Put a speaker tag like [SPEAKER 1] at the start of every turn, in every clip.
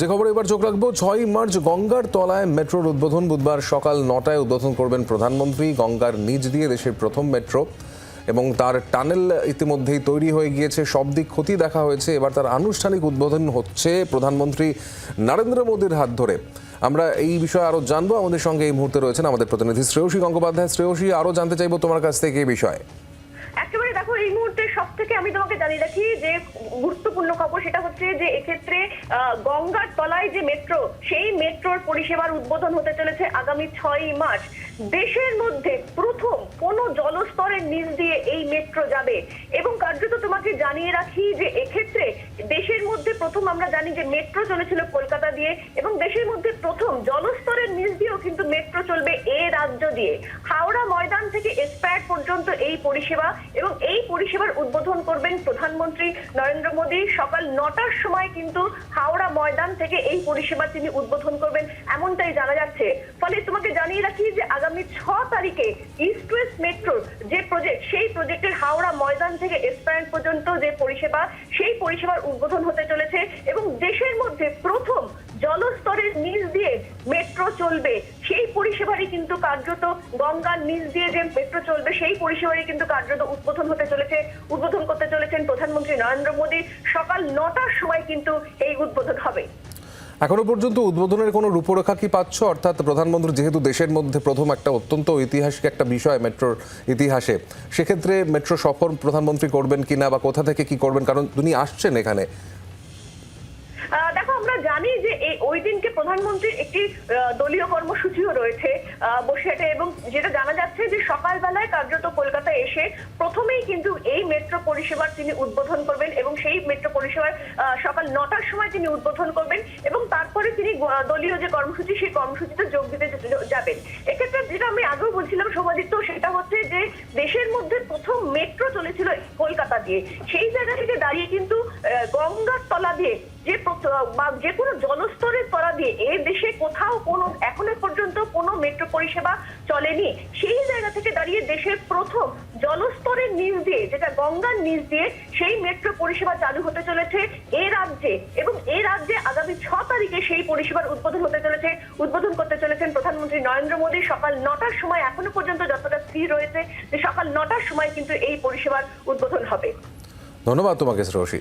[SPEAKER 1] যে খবরে এবার চোখ রাখব ছয় মার্চ গঙ্গার তলায় মেট্রোর উদ্বোধন বুধবার সকাল নটায় উদ্বোধন করবেন প্রধানমন্ত্রী। গঙ্গার নিজ দিয়ে দেশের প্রথম মেট্রো এবং তার টানেল ইতিমধ্যেই তৈরি হয়ে গিয়েছে। সব দিক ক্ষতি দেখা হয়েছে। এবার তার আনুষ্ঠানিক উদ্বোধন হচ্ছে প্রধানমন্ত্রী নরেন্দ্র মোদীর হাত ধরে। আমরা এই বিষয়ে আরও জানব। আমাদের সঙ্গে এই মুহূর্তে রয়েছেন আমাদের প্রতিনিধি শ্রেয়সী গঙ্গোপাধ্যায়। শ্রেয়সী আরও জানতে চাইব তোমার কাছ থেকে এই বিষয়ে।
[SPEAKER 2] দেখো, এই মুহূর্তে সব থেকে আমি তোমাকে জানিয়ে রাখি যে গুরুত্বপূর্ণ খবর সেটা হচ্ছে যে এক্ষেত্রে গঙ্গার তলায় যে মেট্রো, সেই মেট্রোর পরিষেবার উদ্বোধন হতে চলেছে আগামী ছয়ই মার্চ। দেশের মধ্যে প্রথম কোন জলস্তরের নিচ দিয়ে এই মেট্রো যাবে। এবং কার্যত তোমাকে জানিয়ে রাখি যে এক্ষেত্রে দেশের মধ্যে প্রথম আমরা জানি যে মেট্রো চলেছিল কলকাতা দিয়ে, এবং দেশের মধ্যে প্রথম জলস্তরের নিচ চলবে এ রাজ্য দিয়ে। হাওড়া ময়দান থেকে এসপ্যাট পর্যন্ত এই পরিষেবা এবং এই পরিষেবার উদ্বোধন করবেন প্রধানমন্ত্রী নরেন্দ্র মোদী। সকাল নটার সময় কিন্তু হাওড়া ময়দান থেকে এই পরিষেবা তিনি উদ্বোধন করবেন। এমনটাই জানা যাচ্ছে। ফলে তোমাকে জানিয়ে রাখি যে আগামী ছ তারিখে ইস্ট ওয়েস্ট মেট্রোর যে প্রজেক্ট সেই প্রজেক্টের হাওড়া ময়দান থেকে এসপ্যান্ট পর্যন্ত যে পরিষেবা, সেই পরিষেবার উদ্বোধন হতে চলেছে এবং দেশের মধ্যে প্রথম জলস্তরের নিচ দিয়ে মেট্রো চলবে। পরিষেবারই কিন্তু কার্যত গঙ্গার নিচ দিয়ে যে মেট্রো চলবে, সেই পরিষেবারই কিন্তু কার্যত উদ্বোধন হতে চলেছে, উদ্বোধন করতে চলেছেন প্রধানমন্ত্রী নরেন্দ্র মোদী। সকাল নটার সময় কিন্তু এই উদ্বোধন হবে।
[SPEAKER 1] এখনও পর্যন্ত উদ্বোধনের কোনো রূপরেখা কি পাচ্ছ? অর্থাৎ প্রধানমন্ত্রী যেহেতু দেশের মধ্যে প্রথম একটা অত্যন্ত ঐতিহাসিক একটা বিষয় মেট্রোর ইতিহাসে, সেক্ষেত্রে মেট্রো সফর প্রধানমন্ত্রী করবেন কিনা বা কোথা থেকে কি করবেন? কারণ তিনি আসছেন এখানে।
[SPEAKER 2] দেখো, আমরা জানি যে এই ওই দিনকে প্রধানমন্ত্রীর একটি দলীয় কর্মসূচিও রয়েছে বসিরহাটে এবং যেটা জানা যাচ্ছে যে সকালবেলায় কার্যত কলকাতায় এসে প্রথমেই কিন্তু এই মেট্রো পরিষেবার তিনি উদ্বোধন করবেন এবং সেই মেট্রো পরিষেবার সকাল নটার সময় তিনি উদ্বোধন করবেন এবং তারপরে তিনি দলীয় যে কর্মসূচি, সেই কর্মসূচিতে যোগ দিতে যাবেন। এক্ষেত্রে যেটা আমি আগেও বলছিলাম, সমাদিত্য যে দেশের মধ্যে প্রথম মেট্রো চলেছিল কলকাতা দিয়ে, সেই জায়গা থেকে দাঁড়িয়ে কিন্তু গঙ্গার তলা দিয়ে যে বা যে কোনো জলস্তরের তলা দিয়ে এ দেশে কোথাও কোনো, এখনও পর্যন্ত কোনো মেট্রো পরিষেবা চলেনি। সেই জায়গা থেকে দাঁড়িয়ে দেশের প্রথম জলস্তরের নিচ দিয়ে, যেটা গঙ্গার নিচ দিয়ে সেই মেট্রো পরিষেবা চালু হতে চলেছে এ রাজ্যে এবং এ রাজ্যে আগামী ছ তারিখে সেই পরিষেবার উদ্বোধন হতে চলেছে, উদ্বোধন করতে চলেছেন প্রধানমন্ত্রী নরেন্দ্র মোদী। সকাল নটার সময় এখনও পর্যন্ত যতটা স্থির রয়েছে যে সকাল নটার সময় কিন্তু এই পরিষেবার উদ্বোধন হবে।
[SPEAKER 1] ধন্যবাদ তোমাকে শ্রেয়সী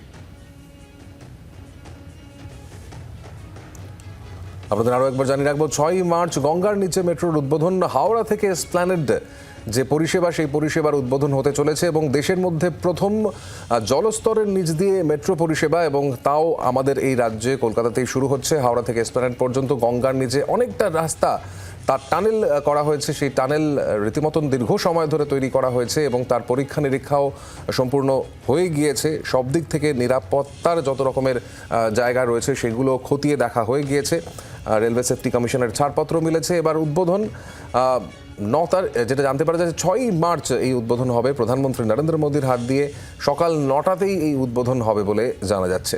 [SPEAKER 1] আপনাদের আরও একবার জানিয়ে রাখব, ছয়ই মার্চ গঙ্গার নিচে মেট্রোর উদ্বোধন, হাওড়া থেকে স্প্ল্যানেড যে পরিষেবা, সেই পরিষেবার উদ্বোধন হতে চলেছে এবং দেশের মধ্যে প্রথম জলস্তরের নিচ দিয়ে মেট্রো পরিষেবা এবং তাও আমাদের এই রাজ্যে, কলকাতাতেই শুরু হচ্ছে, হাওড়া থেকে স্প্ল্যানেড পর্যন্ত গঙ্গার নিচে অনেকটা রাস্তা তার টানেল করা হয়েছে। সেই টানেল রীতিমতন দীর্ঘ সময় ধরে তৈরি করা হয়েছে এবং তার পরীক্ষা নিরীক্ষাও সম্পূর্ণ হয়ে গিয়েছে। সব দিক থেকে নিরাপত্তার যত রকমের জায়গা রয়েছে, সেগুলো খতিয়ে দেখা হয়ে গিয়েছে। রেলওয়ে সেফটি কমিশনের ছাড়পত্র মিলেছে। এবার উদ্বোধন ন তার যেটা জানতে পারা যাচ্ছে ছয়ই মার্চ এই উদ্বোধন হবে। প্রধানমন্ত্রী নরেন্দ্র মোদীর হাত দিয়ে সকাল নটাতেই এই উদ্বোধন হবে বলে জানা যাচ্ছে।